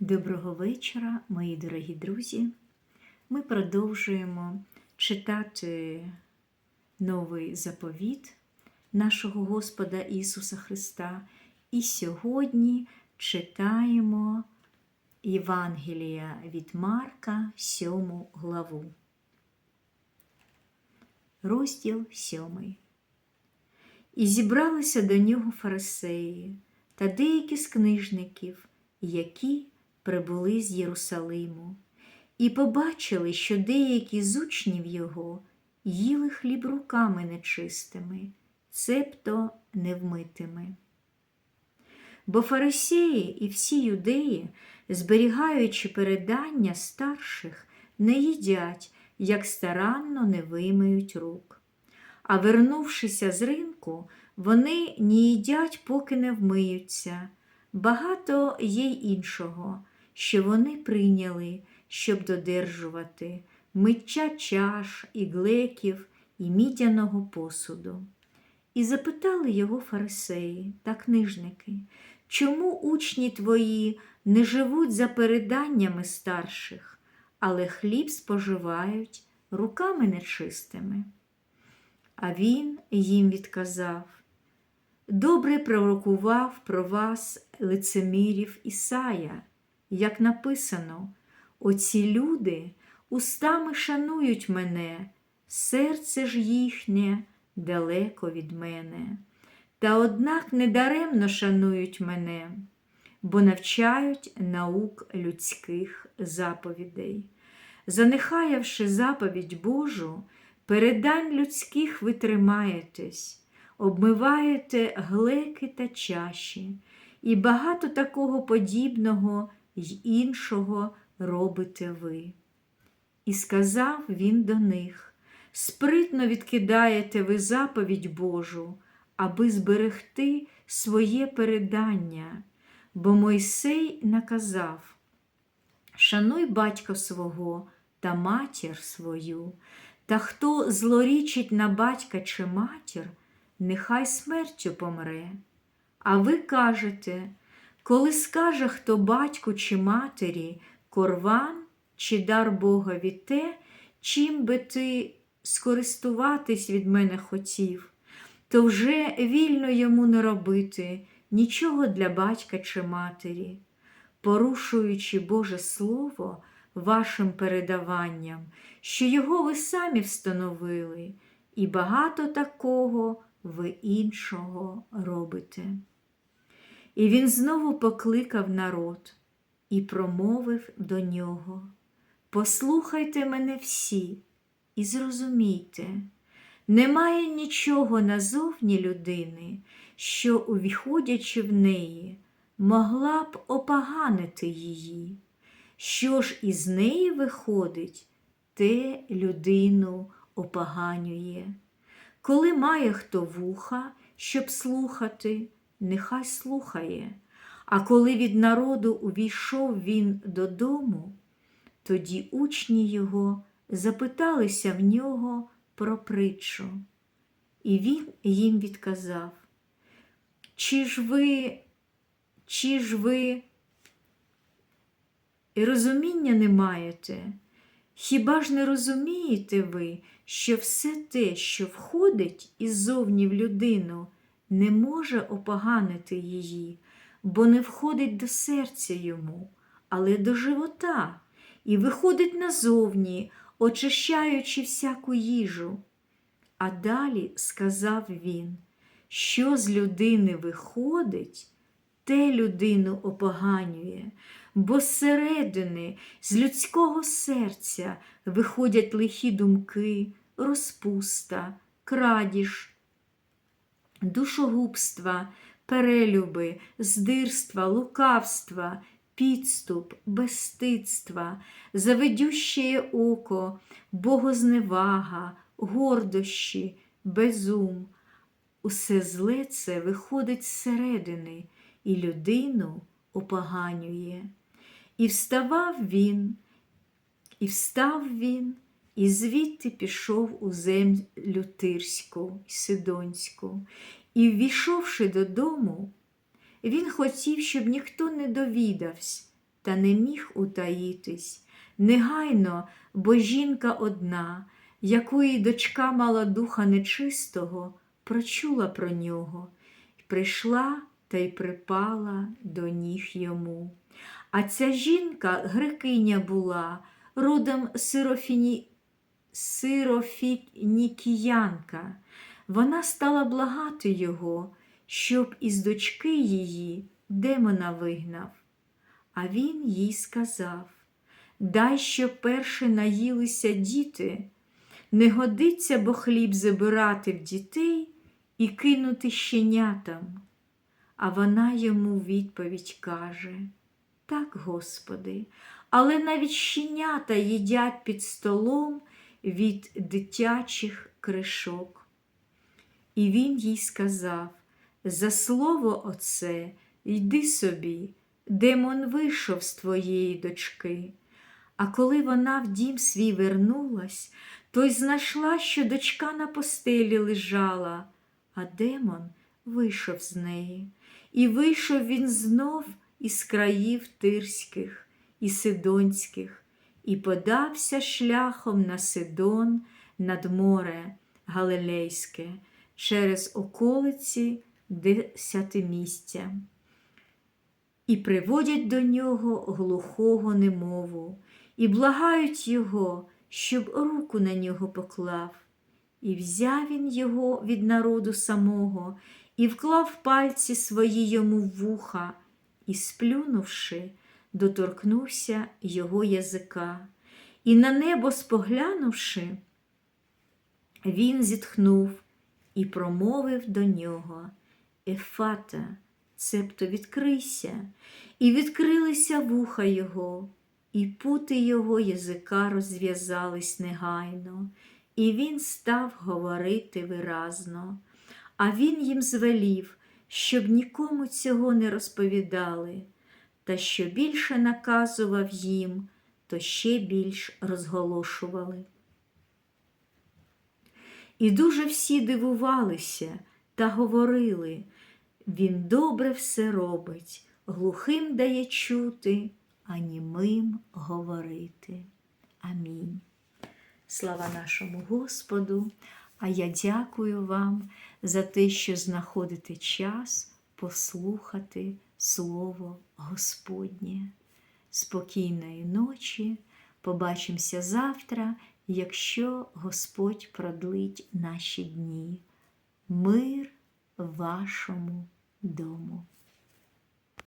Доброго вечора, мої дорогі друзі. Ми продовжуємо читати новий заповіт нашого Господа Ісуса Христа. І сьогодні читаємо Євангелія від Марка, 7 главу. Розділ 7. І зібралися до нього фарисеї та деякі з книжників, які прибули з Єрусалиму, і побачили, що деякі з учнів його їли хліб руками нечистими, цебто невмитими. Бо фарисеї і всі юдеї, зберігаючи передання старших, не їдять, як старанно не вимиють рук. А вернувшися з ринку, вони не їдять, поки не вмиються. Багато є й іншого, що вони прийняли, щоб додержувати миття чаш, і глеків і мідяного посуду. І запитали його фарисеї та книжники, чому учні твої не живуть за переданнями старших, але хліб споживають руками нечистими? А він їм відказав Добре пророкував про вас лицемірів Ісая, як написано, оці люди устами шанують мене, серце ж їхнє далеко від мене. Та однак недаремно шанують мене, бо навчають наук людських заповідей. Занехаявши заповідь Божу, передань людських ви тримаєтесь обмиваєте глеки та чаші, і багато такого подібного й іншого робите ви. І сказав він до них: спритно відкидаєте ви заповідь Божу, аби зберегти своє передання, бо Мойсей наказав: Шануй батька свого та матір свою, та хто злорічить на батька чи матір, нехай смертю помре. А ви кажете, коли скаже хто батьку чи матері, корван чи дар Богові те, чим би ти скористуватись від мене хотів, то вже вільно йому не робити нічого для батька чи матері, порушуючи Боже Слово вашим передаванням, що його ви самі встановили, і багато такого ви іншого робите. І він знову покликав народ і промовив до нього: Послухайте мене всі і зрозумійте, немає нічого назовні людини, що, увіходячи в неї, могла б опоганити її. Що ж із неї виходить, те людину опоганює. Коли має хто вуха, щоб слухати, нехай слухає. А коли від народу увійшов він додому, тоді учні його запиталися в нього про притчу. І він їм відказав: Чи ж ви, чи ж ви розуміння не маєте? Хіба ж не розумієте ви, що все те, що входить іззовні в людину, не може опоганити її, бо не входить до серця йому, але до живота, і виходить назовні, очищаючи всяку їжу. А далі сказав він, що з людини виходить, те людину опоганює, бо зсередини, з людського серця виходять лихі думки, розпуста, крадіж, душогубства, перелюби, здирства, лукавства, підступ, безстидства, заведюще око, богозневага, гордощі, безум. Усе зле це виходить зсередини і людину опоганює. І вставав він, і встав він, і звідти пішов у землю Тирську Сидонську. І, ввійшовши додому, він хотів, щоб ніхто не довідався, та не міг утаїтись. Негайно, бо жінка одна, якої дочка мала духа нечистого, прочула про нього, і прийшла та й припала до ніг йому. А ця жінка грекиня була, родом сирофіні... сирофінікіянка. Вона стала благати його, щоб із дочки її демона вигнав. А він їй сказав Дай, щоб перше наїлися діти, не годиться, бо хліб забирати в дітей і кинути щенятам. А вона йому відповідь каже Так, Господи, але навіть щенята їдять під столом від дитячих кришок. І він їй сказав За слово оце, йди собі, демон вийшов з твоєї дочки. А коли вона в дім свій вернулась, то й знайшла, що дочка на постелі лежала, а демон вийшов з неї. І вийшов він знов із країв тирських і сидонських, і подався шляхом на Сидон над море Галилейське через околиці десятимістя. І приводять до нього глухого немову, і благають його, щоб руку на нього поклав. І взяв він його від народу самого, і вклав пальці свої йому в вуха, і, сплюнувши, доторкнувся його язика. І на небо споглянувши, він зітхнув і промовив до нього Ефата, цебто відкрийся, і відкрилися вуха його, і пути його язика розв'язались негайно, і він став говорити виразно. А він їм звелів, щоб нікому цього не розповідали, та що більше наказував їм, то ще більш розголошували. І дуже всі дивувалися та говорили, він добре все робить, глухим дає чути, а німим говорити. Амінь. Слава нашому Господу! А я дякую вам за те, що знаходите час послухати Слово Господнє. Спокійної ночі. Побачимося завтра, якщо Господь продлить наші дні. Мир вашому дому.